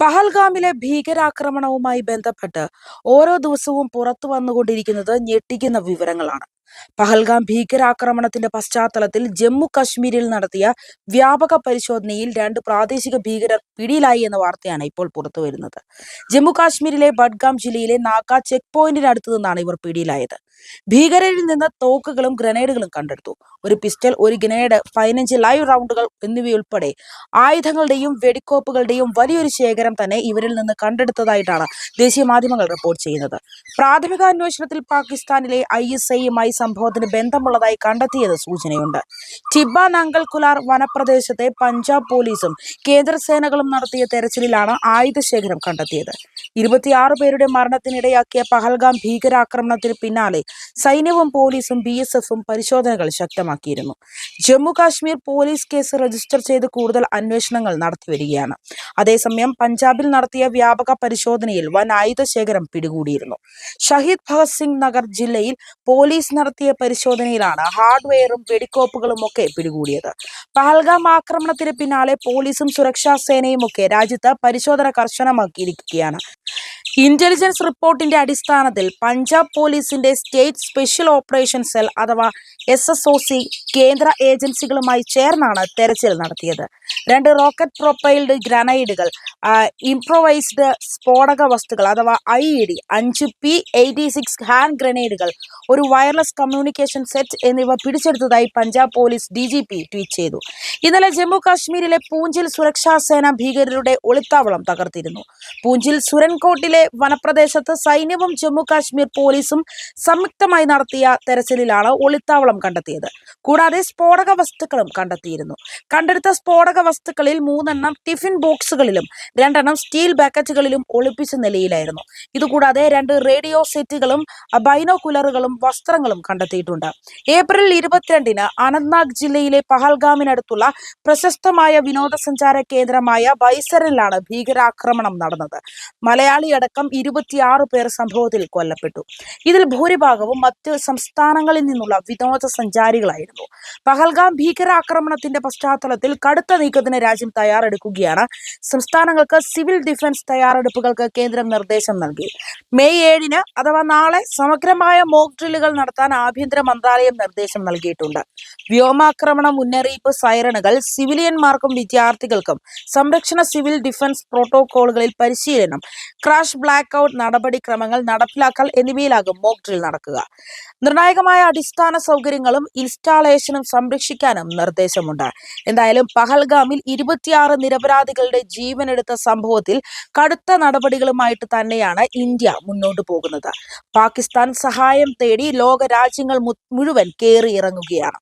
പഹൽഗാമിലെ ഭീകരാക്രമണവുമായി ബന്ധപ്പെട്ട് ഓരോ ദിവസവും പുറത്തു വന്നുകൊണ്ടിരിക്കുന്നത് ഞെട്ടിക്കുന്ന വിവരങ്ങളാണ്. പഹൽഗാം ഭീകരാക്രമണത്തിന്റെ പശ്ചാത്തലത്തിൽ ജമ്മു കശ്മീരിൽ നടത്തിയ വ്യാപക പരിശോധനയിൽ രണ്ട് പ്രാദേശിക ഭീകരർ പിടിയിലായി എന്ന വാർത്തയാണ് ഇപ്പോൾ പുറത്തു വരുന്നത്. ജമ്മു കാശ്മീരിലെ ബഡ്ഗാം ജില്ലയിലെ നാക്ക ചെക്ക് പോയിന്റിനടുത്തു നിന്നാണ് ഇവർ പിടിയിലായത്. ഭീകരരിൽ നിന്ന് തോക്കുകളും ഗ്രനേഡുകളും കണ്ടെടുത്തു. ഒരു പിസ്റ്റൾ ഒരു ഗ്രനേഡ് പതിനഞ്ച് ലൈവ് റൗണ്ടുകൾ എന്നിവയുൾപ്പെടെ ആയുധങ്ങളുടെയും വെടിക്കോപ്പുകളുടെയും വലിയൊരു ശേഖരം തന്നെ ഇവരിൽ നിന്ന് കണ്ടെടുത്തതായിട്ടാണ് ദേശീയ മാധ്യമങ്ങൾ റിപ്പോർട്ട് ചെയ്യുന്നത്. പ്രാഥമിക അന്വേഷണത്തിൽ പാകിസ്ഥാനിലെ ഐ എസ് ഐയുമായി സംഭവത്തിന് ബന്ധമുള്ളതായി കണ്ടെത്തിയത് സൂചനയുണ്ട്. ടിബ നങ്കൽകുലാർ വനപ്രദേശത്തെ പഞ്ചാബ് പോലീസും കേന്ദ്ര സേനകളും നടത്തിയ തെരച്ചിലിലാണ് ആയുധശേഖരം കണ്ടെത്തിയത്. ഇരുപത്തിയാറ് പേരുടെ മരണത്തിനിടയാക്കിയ പഹൽഗാം ഭീകരാക്രമണത്തിന് പിന്നാലെ സൈന്യവും പോലീസും ബി എസ് എഫും പരിശോധനകൾ ശക്തമാക്കിയിരുന്നു. Jammu Kashmir police case register ചെയ്ത് കൂടുതൽ അന്വേഷണങ്ങൾ നടത്തിവരികയാണ്. അതേസമയം പഞ്ചാബിൽ നടത്തിയ വ്യാപക പരിശോധനയിൽ വൻ ആയുധ ശേഖരം പിടികൂടിയിരുന്നു. ഷഹീദ് ഭഗത് സിംഗ് നഗർ ജില്ലയിൽ പോലീസ് നടത്തിയ പരിശോധനയിലാണ് ഹാർഡ്വെയറും വെടിക്കോപ്പുകളും ഒക്കെ പിടികൂടിയത്. പഹൽഗാം ആക്രമണത്തിന് പിന്നാലെ പോലീസും സുരക്ഷാ സേനയും ഒക്കെ രാജ്യത്ത് പരിശോധന കർശനമാക്കിയിരിക്കുകയാണ്. ഇന്റലിജൻസ് റിപ്പോർട്ടിന്റെ അടിസ്ഥാനത്തിൽ പഞ്ചാബ് പോലീസിന്റെ സ്റ്റേറ്റ് സ്പെഷ്യൽ ഓപ്പറേഷൻ സെൽ അഥവാ എസ് എസ് ഒ സി കേന്ദ്ര ഏജൻസികളുമായി ചേർന്നാണ് തെരച്ചിൽ നടത്തിയത്. രണ്ട് റോക്കറ്റ് പ്രൊപ്പൈൽഡ് ഗ്രനൈഡുകൾ ഇംപ്രൊവൈസ്ഡ് സ്ഫോടക വസ്തുക്കൾ അഥവാ ഐ ഇ ഡി അഞ്ച് പി എയ്റ്റി സിക്സ് ഹാൻഡ് ഗ്രനേഡുകൾ ഒരു വയർലെസ് കമ്മ്യൂണിക്കേഷൻ സെറ്റ് എന്നിവ പിടിച്ചെടുത്തതായി Punjab police D G P tweet ചെയ്തു. ഇന്നലെ ജമ്മു കാശ്മീരിലെ പൂഞ്ചിൽ സുരക്ഷാ സേന ഭീകരരുടെ ഒളിത്താവളം തകർത്തിരുന്നു. പൂഞ്ചിൽ സുരൻകോട്ടിലെ വനപ്രദേശത്ത് സൈന്യവും ജമ്മു കാശ്മീർ പോലീസും സംയുക്തമായി നടത്തിയ തെരച്ചിലിലാണ് ഒളിത്താവളം കണ്ടെത്തിയത്. കൂടാതെ സ്ഫോടക വസ്തുക്കളും കണ്ടെത്തിയിരുന്നു. കണ്ടെടുത്ത സ്ഫോടക വസ്തുക്കളിൽ മൂന്നെണ്ണം ടിഫിൻ ബോക്സുകളിലും രണ്ടെണ്ണം സ്റ്റീൽ ബാക്കറ്റുകളിലും ഒളിപ്പിച്ച നിലയിലായിരുന്നു. ഇതുകൂടാതെ രണ്ട് റേഡിയോ സെറ്റുകളും ബൈനോകുലറുകളും വസ്ത്രങ്ങളും കണ്ടെത്തിയിട്ടുണ്ട്. ഏപ്രിൽ ഇരുപത്തിരണ്ടിന് അനന്ത്നാഗ് ജില്ലയിലെ പഹൽഗാമിനടുത്തുള്ള പ്രശസ്തമായ വിനോദസഞ്ചാര കേന്ദ്രമായ ബൈസറിലാണ് ഭീകരാക്രമണം നടന്നത്. മലയാളി അടക്കം ഇരുപത്തിയാറ് പേർ സംഭവത്തിൽ കൊല്ലപ്പെട്ടു. ഇതിൽ ഭൂരിഭാഗവും മറ്റ് സംസ്ഥാനങ്ങളിൽ നിന്നുള്ള വിനോദസഞ്ചാരികളായിരുന്നു. പഹൽഗാം ഭീകരാക്രമണത്തിന്റെ പശ്ചാത്തലത്തിൽ കടുത്ത നീക്കത്തിന് രാജ്യം തയ്യാറെടുക്കുകയാണ്. സംസ്ഥാനങ്ങൾക്ക് സിവിൽ ഡിഫൻസ് തയ്യാറെടുപ്പുകൾക്ക് കേന്ദ്രം നിർദ്ദേശം നൽകി. മെയ് ഏഴിന് അഥവാ നാളെ സമഗ്രമായ മോക്ക് ഡ്രില്ലുകൾ നടത്താൻ ആഭ്യന്തര മന്ത്രാലയം നിർദ്ദേശം നൽകിയിട്ടുണ്ട്. വ്യോമാക്രമണ മുന്നറിയിപ്പ് സൈറണുകൾ സിവിലിയന്മാർക്കും വിദ്യാർത്ഥികൾക്കും സംരക്ഷണ സിവിൽ ഡിഫൻസ് പ്രോട്ടോകോളുകളിൽ പരിശീലനം ക്രാഷ് ബ്ലാക്ക് ഔട്ട് നടപടിക്രമങ്ങൾ നടപ്പിലാക്കൽ എന്നിവയിലാകും മോക്ക് ഡ്രിൽ നടക്കുക. നിർണായകമായ അടിസ്ഥാന സൗകര്യങ്ങളും ഇൻസ്റ്റാളേഷനും സംരക്ഷിക്കാനും നിർദ്ദേശമുണ്ട്. എന്തായാലും പഹൽഗാമിൽ ഇരുപത്തിയാറ് നിരപരാധികളുടെ ജീവനെടുത്ത സംഭവത്തിൽ കടുത്ത നടപടികളുമായിട്ട് തന്നെയാണ് ഇന്ത്യ മുന്നോട്ട് പോകുന്നത്. പാകിസ്ഥാൻ സഹായം തേടി ലോക രാജ്യങ്ങൾ മുഴുവൻ കയറി ഇറങ്ങുകയാണ്